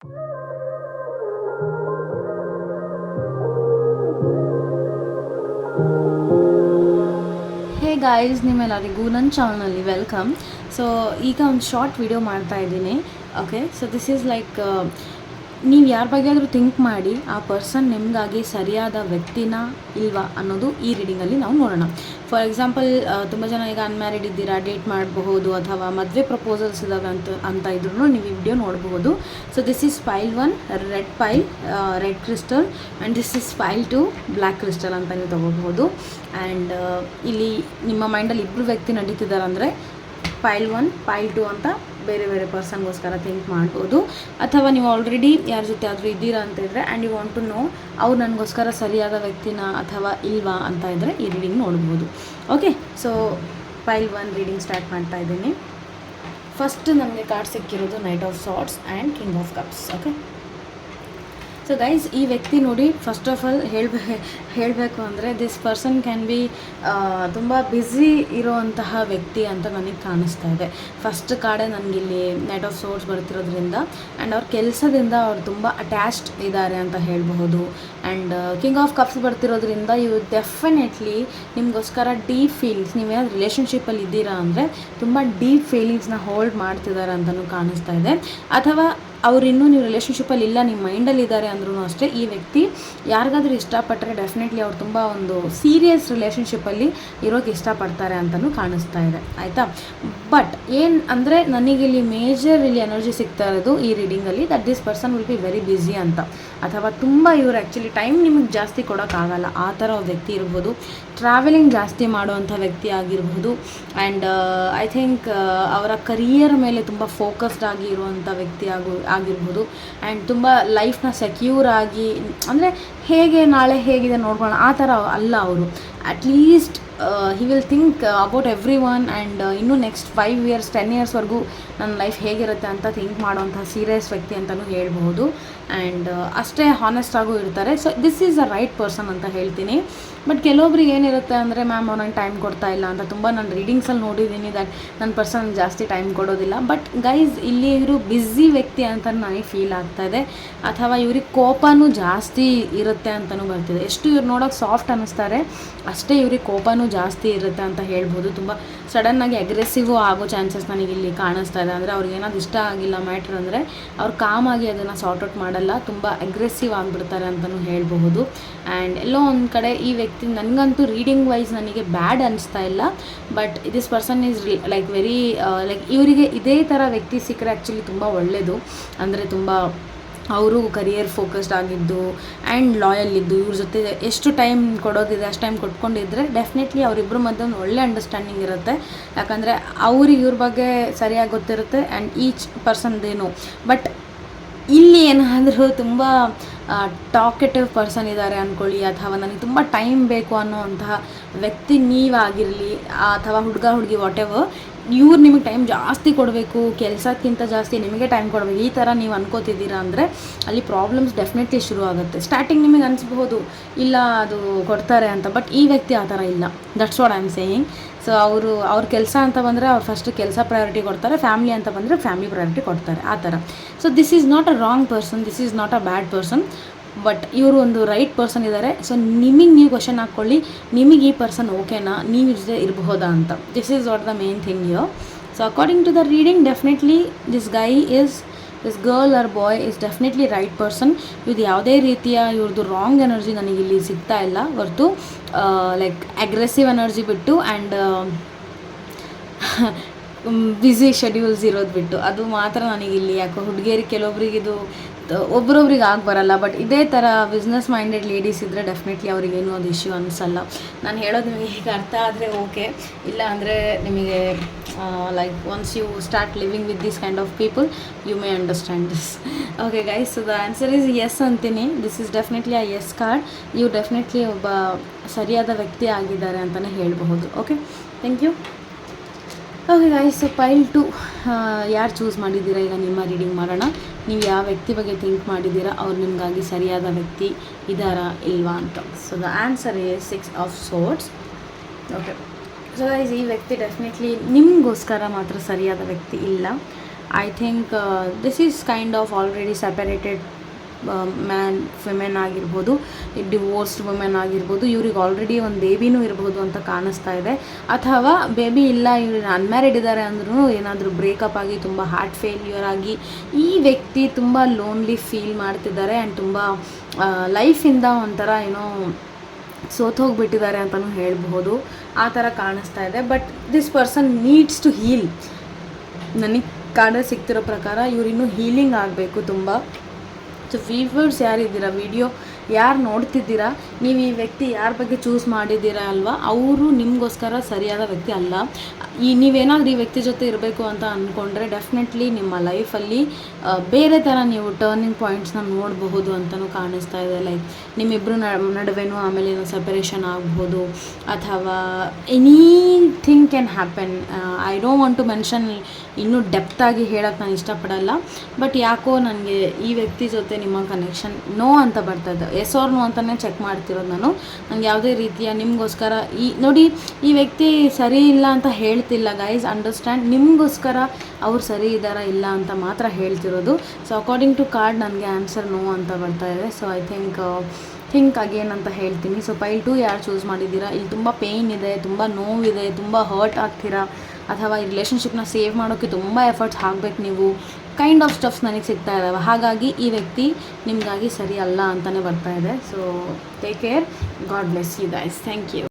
Hey guys ನಿಮ್ಮೆಲ್ಲರಿಗೂ ನನ್ನ ಚಾನಲ್ನಲ್ಲಿ ವೆಲ್ಕಮ್ ಸೊ ಈಗ ಒಂದು ಶಾರ್ಟ್ ವಿಡಿಯೋ ಮಾಡ್ತಾ ಇದ್ದೀನಿ okay so this is like ನೀವು ಯಾರ ಬಗ್ಗೆ ಆದರೂ ಥಿಂಕ್ ಮಾಡಿ ಆ ಪರ್ಸನ್ ನಿಮಗಾಗಿ ಸರಿಯಾದ ವ್ಯಕ್ತಿನ ಇಲ್ವಾ ಅನ್ನೋದು ಈ ರೀಡಿಂಗಲ್ಲಿ ನಾವು ನೋಡೋಣ. ಫಾರ್ ಎಕ್ಸಾಂಪಲ್ ತುಂಬ ಜನ ಈಗ ಅನ್ಮ್ಯಾರಿಡ್ ಇದ್ದೀರಾ ಡೇಟ್ ಮಾಡಬಹುದು ಅಥವಾ ಮದುವೆ ಪ್ರಪೋಸಲ್ಸ್ ಇದ್ದಾವೆ ಅಂತ ಅಂತ ಇದ್ರೂ ನೀವು ಈ ವಿಡಿಯೋ ನೋಡಬಹುದು. So this is file one red file red crystal and this is file two black crystal ಅಂತ ನೀವು ತೊಗೋಬಹುದು. ಆ್ಯಂಡ್ ಇಲ್ಲಿ ನಿಮ್ಮ ಮೈಂಡಲ್ಲಿ ಇಬ್ಬರು ವ್ಯಕ್ತಿ ನಡೀತಿದ್ದಾರೆ ಅಂದರೆ ಫೈಲ್ ಒನ್ ಫೈಲ್ ಟು ಅಂತ ಬೇರೆ ಬೇರೆ ಪರ್ಸನ್ಗೋಸ್ಕರ ಥಿಂಕ್ ಮಾಡ್ಬೋದು. ಅಥವಾ ನೀವು ಆಲ್ರೆಡಿ ಯಾರ ಜೊತೆ ಆದರೂ ಇದ್ದೀರಾ ಅಂತ ಇದ್ದರೆ and you want to know ಅವ್ರು ನನಗೋಸ್ಕರ ಸರಿಯಾದ ವ್ಯಕ್ತಿನ ಅಥವಾ ಇಲ್ವಾ ಅಂತ ಇದ್ದರೆ ಈ ರೀಡಿಂಗ್ ನೋಡ್ಬೋದು. Okay so file one reading start ಮಾಡ್ತಾ ಇದ್ದೀನಿ. ಫಸ್ಟ್ ನಮಗೆ ಕಾರ್ಡ್ ಸಿಕ್ಕಿರೋದು knight of swords and king of cups okay so guys ಈ ವ್ಯಕ್ತಿ ನೋಡಿ ಫಸ್ಟ್ ಆಫ್ ಆಲ್ ಹೇಳ್ಬೇ, ಹೇಳಬೇಕು ಅಂದರೆ ದಿಸ್ ಪರ್ಸನ್ ಕ್ಯಾನ್ ಬಿ ತುಂಬ ಬ್ಯುಸಿ ಇರೋವಂತಹ ವ್ಯಕ್ತಿ ಅಂತ ನನಗೆ ಕಾಣಿಸ್ತಾ ಇದೆ. ಫಸ್ಟ್ ಕಾಡೆ ನನಗಿಲ್ಲಿ ನೆಟ್ ಆಫ್ ಸೋರ್ಸ್ ಬರ್ತಿರೋದ್ರಿಂದ ಆ್ಯಂಡ್ ಅವ್ರ ಕೆಲಸದಿಂದ ಅವ್ರು ತುಂಬ ಅಟ್ಯಾಚ್ಡ್ ಇದ್ದಾರೆ ಅಂತ ಹೇಳಬಹುದು. ಆ್ಯಂಡ್ ಕಿಂಗ್ ಆಫ್ ಕಪ್ಸ್ ಬರ್ತಿರೋದ್ರಿಂದ ಇವು ಡೆಫಿನೆಟ್ಲಿ ನಿಮಗೋಸ್ಕರ ಡೀಪ್ ಫೀಲಿಂಗ್ಸ್ ನೀವೇನಾದ್ರು ರಿಲೇಷನ್ಶಿಪ್ಪಲ್ಲಿ ಇದ್ದೀರಾ ಅಂದರೆ, ತುಂಬ ಡೀಪ್ ಫೀಲಿಂಗ್ಸ್ನ ಹೋಲ್ಡ್ ಮಾಡ್ತಿದ್ದಾರೆ ಅಂತಲೂ ಕಾಣಿಸ್ತಾ ಇದೆ. ಅಥವಾ ಅವ್ರು ಇನ್ನೂ ನೀವು ರಿಲೇಷನ್ಶಿಪ್ಪಲ್ಲಿ ಇಲ್ಲ ನಿಮ್ಮ ಮೈಂಡಲ್ಲಿ ಇದ್ದಾರೆ ಅಂದ್ರೂ ಅಷ್ಟೇ, ಈ ವ್ಯಕ್ತಿ ಯಾರಿಗಾದ್ರೂ ಇಷ್ಟಪಟ್ಟರೆ ಡೆಫಿನೆಟ್ಲಿ ಅವ್ರು ತುಂಬ ಒಂದು ಸೀರಿಯಸ್ ರಿಲೇಷನ್ಶಿಪ್ಪಲ್ಲಿ ಇರೋಕ್ಕೆ ಇಷ್ಟಪಡ್ತಾರೆ ಅಂತಲೂ ಕಾಣಿಸ್ತಾ ಇದೆ. ಆಯಿತಾ? ಬಟ್ ಏನು ಅಂದರೆ ನನಗಿಲ್ಲಿ ಮೇಜರ್ ಇಲ್ಲಿ ಎನರ್ಜಿ ಸಿಗ್ತಾ ಇರೋದು ಈ ರೀಡಿಂಗಲ್ಲಿ that this person will be very busy ಅಂತ. ಅಥವಾ ತುಂಬ ಇವರು ಆ್ಯಕ್ಚುಲಿ ಟೈಮ್ ನಿಮಗೆ ಜಾಸ್ತಿ ಕೊಡೋಕ್ಕಾಗಲ್ಲ ಆ ಥರ ವ್ಯಕ್ತಿ ಇರ್ಬೋದು. ಟ್ರಾವೆಲಿಂಗ್ ಜಾಸ್ತಿ ಮಾಡುವಂಥ ವ್ಯಕ್ತಿ ಆಗಿರಬಹುದು ಆ್ಯಂಡ್ ಐ ಥಿಂಕ್ ಅವರ ಕರಿಯರ್ ಮೇಲೆ ತುಂಬ ಫೋಕಸ್ಡ್ ಆಗಿ ಇರುವಂಥ ವ್ಯಕ್ತಿ ಆಗು, ಆಗಿರ್ಬೋದು. ಆ್ಯಂಡ್ ತುಂಬ ಲೈಫ್ನ ಸೆಕ್ಯೂರ್ ಆಗಿ, ಅಂದರೆ ಹೇಗೆ ನಾಳೆ ಹೇಗಿದೆ ನೋಡ್ಕೊಳ್ಳೋಣ, ಆ ಥರ ಅಲ್ಲ ಅವರು. At least he will think about every one and ಇನ್ನೂ ನೆಕ್ಸ್ಟ್ ಫೈವ್ ಇಯರ್ಸ್ ಟೆನ್ ಇಯರ್ಸ್ವರೆಗೂ ನನ್ನ ಲೈಫ್ ಹೇಗಿರುತ್ತೆ ಅಂತ ಥಿಂಕ್ ಮಾಡುವಂಥ ಸೀರಿಯಸ್ ವ್ಯಕ್ತಿ ಅಂತಲೂ ಹೇಳ್ಬೋದು ಆ್ಯಂಡ್ ಅಷ್ಟೇ ಹಾನೆಸ್ಟ್ ಆಗೂ ಇರ್ತಾರೆ. So this is a right person ಅಂತ ಹೇಳ್ತೀನಿ. ಬಟ್ ಕೆಲವೊಬ್ರಿಗೆ ಏನಿರುತ್ತೆ ಅಂದರೆ ಮ್ಯಾಮ್ ಅವ್ರು ಟೈಮ್ ಕೊಡ್ತಾ ಇಲ್ಲ ಅಂತ ತುಂಬ ನಾನು ರೀಡಿಂಗ್ಸಲ್ಲಿ ನೋಡಿದ್ದೀನಿ ದಟ್ ನನ್ನ ಪರ್ಸನ್ ಜಾಸ್ತಿ ಟೈಮ್ ಕೊಡೋದಿಲ್ಲ. ಬಟ್ ಗೈಸ್ ಇಲ್ಲಿ ಇವರು ಬ್ಯುಸಿ ವ್ಯಕ್ತಿ ಅಂತ ನನಗೆ ಫೀಲ್ ಆಗ್ತಾ ಇದೆ. ಅಥವಾ ಇವ್ರಿಗೆ ಕೋಪನೂ ಜಾಸ್ತಿ ಇರುತ್ತೆ ಅಂತಲೂ ಬರ್ತಿದೆ. ಎಷ್ಟು ಇವ್ರು ನೋಡೋಕೆ ಸಾಫ್ಟ್ ಅನ್ನಿಸ್ತಾರೆ, ಅಷ್ಟೇ ಇವ್ರಿಗೆ ಕೋಪನೂ ಜಾಸ್ತಿ ಇರುತ್ತೆ ಅಂತ ಹೇಳ್ಬೋದು. ತುಂಬ ಸಡನ್ನಾಗಿ ಅಗ್ರೆಸಿವ್ ಆಗೋ ಚಾನ್ಸಸ್ ನನಗೆ ಇಲ್ಲಿ ಕಾಣಿಸ್ತಾ ಇದೆ. ಅಂದರೆ ಅವ್ರಿಗೆ ಏನಾದ್ರು ಇಷ್ಟ ಆಗಿಲ್ಲ ಮ್ಯಾಟ್ರ್ ಅಂದರೆ ಅವ್ರು ಕಾಮಾಗಿ ಅದನ್ನು ಸಾರ್ಟ್ ಔಟ್ ಮಾಡಲ್ಲ. ತುಂಬ ಅಗ್ರೆಸಿವ್ ಆಗಿಬಿಡ್ತಾರೆ ಅಂತಲೂ ಹೇಳಬಹುದು. ಆ್ಯಂಡ್ ಎಲ್ಲೋ ಒಂದು ಕಡೆ ಈ ವ್ಯಕ್ತಿ ನನಗಂತೂ ರೀಡಿಂಗ್ ವೈಸ್ ನನಗೆ ಬ್ಯಾಡ್ ಅನಿಸ್ತಾ ಇಲ್ಲ. But this person is like very like ಇವರಿಗೆ ಇದೇ ಥರ ವ್ಯಕ್ತಿ ಸಿಕ್ಕರೆ ಆ್ಯಕ್ಚುಲಿ ತುಂಬ ಒಳ್ಳೆಯದು ಅಂದರೆ ತುಂಬ ಅವರು ಕರಿಯರ್ ಫೋಕಸ್ಡ್ ಆಗಿದ್ದು ಆ್ಯಂಡ್ ಲಾಯಲ್ ಇದ್ದು, ಇವ್ರ ಜೊತೆ ಎಷ್ಟು ಟೈಮ್ ಕೊಡೋದಿದೆ, ಅಷ್ಟು ಟೈಮ್ ಕೊಟ್ಕೊಂಡಿದ್ರೆ ಡೆಫಿನೆಟ್ಲಿ ಅವರಿಬ್ಬರ ಮಧ್ಯೆ ಒಂದು ಒಳ್ಳೆ ಅಂಡರ್ಸ್ಟ್ಯಾಂಡಿಂಗ್ ಇರುತ್ತೆ. ಯಾಕಂದರೆ ಅವ್ರಿಗೆ ಇವ್ರ ಬಗ್ಗೆ ಸರಿಯಾಗಿ ಗೊತ್ತಿರುತ್ತೆ ಆ್ಯಂಡ್ ಈಚ್ ಪರ್ಸನ್ದೇನು ಬಟ್ ಇಲ್ಲಿ ಏನಾದರೂ ತುಂಬ ಟಾಕೆಟಿವ್ ಪರ್ಸನ್ ಇದ್ದಾರೆ ಅಂದ್ಕೊಳ್ಳಿ ಅಥವಾ ನನಗೆ ತುಂಬ ಟೈಮ್ ಬೇಕು ಅನ್ನೋವಂತಹ ವ್ಯಕ್ತಿ ನೀವಾಗಿರಲಿ ಅಥವಾ ಹುಡುಗ, ಹುಡುಗಿ ವಾಟ್ ಎವರ್ ಇವ್ರು ನಿಮಗೆ ಟೈಮ್ ಜಾಸ್ತಿ ಕೊಡಬೇಕು, ಕೆಲಸಕ್ಕಿಂತ ಜಾಸ್ತಿ ನಿಮಗೆ ಟೈಮ್ ಕೊಡಬೇಕು, ಈ ಥರ ನೀವು ಅನ್ಕೋತಿದ್ದೀರಾ ಅಂದರೆ ಅಲ್ಲಿ ಪ್ರಾಬ್ಲಮ್ಸ್ ಡೆಫಿನೆಟ್ಲಿ ಶುರು ಆಗುತ್ತೆ ಸ್ಟಾರ್ಟಿಂಗ್ ನಿಮಗೆ ಅನಿಸ್ಬೋದು ಇಲ್ಲ ಅದು ಕೊಡ್ತಾರೆ ಅಂತ ಬಟ್ ಈ ವ್ಯಕ್ತಿ ಆ ಥರ ಇಲ್ಲ. That's what I am saying so ಅವರು, ಅವ್ರ ಕೆಲಸ ಅಂತ ಬಂದರೆ ಅವ್ರು ಫಸ್ಟ್ ಕೆಲಸ ಪ್ರಯಾರಿಟಿ ಕೊಡ್ತಾರೆ ಫ್ಯಾಮಿಲಿ ಅಂತ ಬಂದರೆ ಫ್ಯಾಮಿಲಿ ಪ್ರಯಾರಿಟಿ ಕೊಡ್ತಾರೆ, ಆ ಥರ so this is not a wrong person this is not a bad person but ಇವರು ಒಂದು ರೈಟ್ ಪರ್ಸನ್ ಇದ್ದಾರೆ ಸೊ ನಿಮಗೆ ನೀವು ಕ್ವಶನ್ ಹಾಕ್ಕೊಳ್ಳಿ. ನಿಮಗೆ ಈ ಪರ್ಸನ್ ಓಕೆನಾ ನೀವು ಜೊತೆ ಇರಬಹುದಾ ಅಂತ. This is what the main thing yo so according to the reading definitely this guy is this girl or boy is definitely right person ಇದು ಯಾವುದೇ ರೀತಿಯ ಇವ್ರದ್ದು ರಾಂಗ್ ಎನರ್ಜಿ ನನಗೆ ಇಲ್ಲಿ ಸಿಗ್ತಾ ಇಲ್ಲ. ಹೊರತು ಲೈಕ್ ಅಗ್ರೆಸಿವ್ ಎನರ್ಜಿ ಬಿಟ್ಟು ಆ್ಯಂಡ್ ಬ್ಯುಸಿ ಶೆಡ್ಯೂಲ್ಸ್ ಇರೋದು ಬಿಟ್ಟು. ಅದು ಮಾತ್ರ ನನಗೆ ಇಲ್ಲಿ ಯಾಕೋ ಹುಡುಗಿಯರಿಗೆ ಕೆಲವೊಬ್ರಿಗೆ ಇದು ಒಬ್ರೊಬ್ರಿಗೆ ಆಗಿ ಬರಲ್ಲ ಬಟ್ ಇದೇ ಥರ ಬಿಸ್ನೆಸ್ ಮೈಂಡೆಡ್ ಲೇಡೀಸ್ ಇದ್ದರೆ ಡೆಫಿನೆಟ್ಲಿ ಅವ್ರಿಗೇನು ಅದು ಇಶ್ಯೂ ಅನಿಸಲ್ಲ. ನಾನು ಹೇಳೋದು ನಿಮಗೆ ಈಗ ಅರ್ಥ ಆದರೆ ಓಕೆ ಇಲ್ಲ ಅಂದರೆ ನಿಮಗೆ like once you start living with this kind of people you may understand this okay guys the answer is yes ಅಂತೀನಿ. This is definitely a yes card ಇವು ಡೆಫಿನೆಟ್ಲಿ ಒಬ್ಬ ಸರಿಯಾದ ವ್ಯಕ್ತಿ ಆಗಿದ್ದಾರೆ ಅಂತಲೇ ಹೇಳಬಹುದು. Okay thank you okay guys pile two ಯಾರು choose ಮಾಡಿದ್ದೀರಾ? ಈಗ ನಿಮ್ಮ ರೀಡಿಂಗ್ ಮಾಡೋಣ. ನೀವು ಯಾವ ವ್ಯಕ್ತಿ ಬಗ್ಗೆ ಥಿಂಕ್ ಮಾಡಿದ್ದೀರಾ? ಅವ್ರು ನಿಮಗಾಗಿ ಸರಿಯಾದ ವ್ಯಕ್ತಿ ಇದ್ದಾರಾ ಇಲ್ವಾ ಅಂತ. So the answer is six of swords okay so guys ಈ ವ್ಯಕ್ತಿ ಡೆಫಿನೆಟ್ಲಿ ನಿಮಗೋಸ್ಕರ ಮಾತ್ರ ಸರಿಯಾದ ವ್ಯಕ್ತಿ ಇಲ್ಲ. I think this is kind of already separated man women ಆಗಿರ್ಬೋದು ಡಿವೋರ್ಸ್ಡ್ ವುಮೆನ್ ಆಗಿರ್ಬೋದು, ಇವ್ರಿಗೆ ಆಲ್ರೆಡಿ ಒಂದು ಬೇಬಿನೂ ಇರ್ಬೋದು ಅಂತ ಕಾಣಿಸ್ತಾ ಇದೆ. ಅಥವಾ ಬೇಬಿ ಇಲ್ಲ, ಇವ್ರು ಅನ್ಮ್ಯಾರಿಡ್ ಇದ್ದಾರೆ ಅಂದ್ರೂ ಏನಾದರೂ ಬ್ರೇಕಪ್ ಆಗಿ ತುಂಬ ಹಾರ್ಟ್ ಫೇಲ್ಯೂರ್ ಆಗಿ ಈ ವ್ಯಕ್ತಿ ತುಂಬ ಲೋನ್ಲಿ ಫೀಲ್ ಮಾಡ್ತಿದ್ದಾರೆ ಆ್ಯಂಡ್ ತುಂಬ ಲೈಫಿಂದ ಒಂಥರ ಏನೋ ಸೋತೋಗ್ಬಿಟ್ಟಿದ್ದಾರೆ ಅಂತಲೂ ಹೇಳ್ಬೋದು ಆ ಥರ ಕಾಣಿಸ್ತಾ ಇದೆ. But this person needs to heal ನನಗೆ ಕಾಣ ಸಿಗ್ತಿರೋ ಪ್ರಕಾರ ಇವರಿನ್ನೂ ಹೀಲಿಂಗ್ ಆಗಬೇಕು ತುಂಬ. So viewers ಯಾರಿದ್ದೀರಾ? ವಿಡಿಯೋ ಯಾರು ನೋಡ್ತಿದ್ದೀರಾ? ನೀವು ಈ ವ್ಯಕ್ತಿ ಯಾರ ಬಗ್ಗೆ ಚೂಸ್ ಮಾಡಿದ್ದೀರಾ ಅಲ್ವಾ? ಅವರು ನಿಮಗೋಸ್ಕರ ಸರಿಯಾದ ವ್ಯಕ್ತಿ ಅಲ್ಲ. ಈ ನೀವೇನಾದರೂ ಈ ವ್ಯಕ್ತಿ ಜೊತೆ ಇರಬೇಕು ಅಂತ ಅಂದ್ಕೊಂಡ್ರೆ ಡೆಫಿನೆಟ್ಲಿ ನಿಮ್ಮ ಲೈಫಲ್ಲಿ ಬೇರೆ ಥರ ನೀವು ಟರ್ನಿಂಗ್ ಪಾಯಿಂಟ್ಸ್ನ ನೋಡಬಹುದು ಅಂತಲೂ ಕಾಣಿಸ್ತಾ ಇದೆ. ಲೈಕ್ ನಿಮ್ಮಿಬ್ಬರು ನಡುವೆನೂ ಆಮೇಲೆ ಏನೋ ಸೆಪರೇಷನ್ ಆಗ್ಬೋದು, ಅಥವಾ anything can happen I don't want to mention ಇನ್ನೂ ಡೆಪ್ತಾಗಿ ಹೇಳೋಕ್ಕೆ ನಾನು ಇಷ್ಟಪಡಲ್ಲ. ಬಟ್ ಯಾಕೋ ನನಗೆ ಈ ವ್ಯಕ್ತಿ ಜೊತೆ ನಿಮ್ಮ ಕನೆಕ್ಷನ್ ನೋ ಅಂತ ಬರ್ತಾ ಇದೆ. ಎಸ್ ಆರ್ ನೋ ಅಂತಲೇ ಚೆಕ್ ಮಾಡ್ತಿರೋದು ನಾನು. ನಂಗೆ ಯಾವುದೇ ರೀತಿಯ ನಿಮಗೋಸ್ಕರ ಈ, ನೋಡಿ, ಈ ವ್ಯಕ್ತಿ ಸರಿ ಇಲ್ಲ ಅಂತ ಹೇಳ್ತಿಲ್ಲ ಗೈಸ್ ಅಂಡರ್ಸ್ಟ್ಯಾಂಡ್ ನಿಮಗೋಸ್ಕರ ಅವ್ರು ಸರಿ ಇದ್ದಾರಾ ಇಲ್ಲ ಅಂತ ಮಾತ್ರ ಹೇಳ್ತಿರೋದು. ಸೊ ಅಕಾರ್ಡಿಂಗ್ ಟು ಕಾರ್ಡ್ ನನಗೆ ಆನ್ಸರ್ ನೋ ಅಂತ ಬರ್ತಾ ಇದೆ. So I think think again ಅಂತ ಹೇಳ್ತೀನಿ. ಸೊ ಪೈಲ್ ಟು ಯಾರು ಚೂಸ್ ಮಾಡಿದ್ದೀರಾ? ಇಲ್ಲಿ ತುಂಬ ಪೇಯ್ನ್ ಇದೆ, ತುಂಬ ನೋವಿದೆ, ತುಂಬ ಹರ್ಟ್ ಆಗ್ತೀರಾ? ಅಥವಾ ಈ ರಿಲೇಷನ್ಶಿಪ್ನ ಸೇವ್ ಮಾಡೋಕ್ಕೆ ತುಂಬ ಎಫರ್ಟ್ಸ್ ಹಾಕ್ಬೇಕು ನೀವು? ಕೈಂಡ್ ಆಫ್ ಸ್ಟಫ್ಸ್ ನನಗೆ ಸಿಗ್ತಾ ಇದ್ದಾವೆ ಹಾಗಾಗಿ ಈ ವ್ಯಕ್ತಿ ನಿಮಗಾಗಿ ಸರಿ ಅಲ್ಲ ಅಂತಲೇ ಬರ್ತಾ ಇದೆ. So take care God bless you guys thank you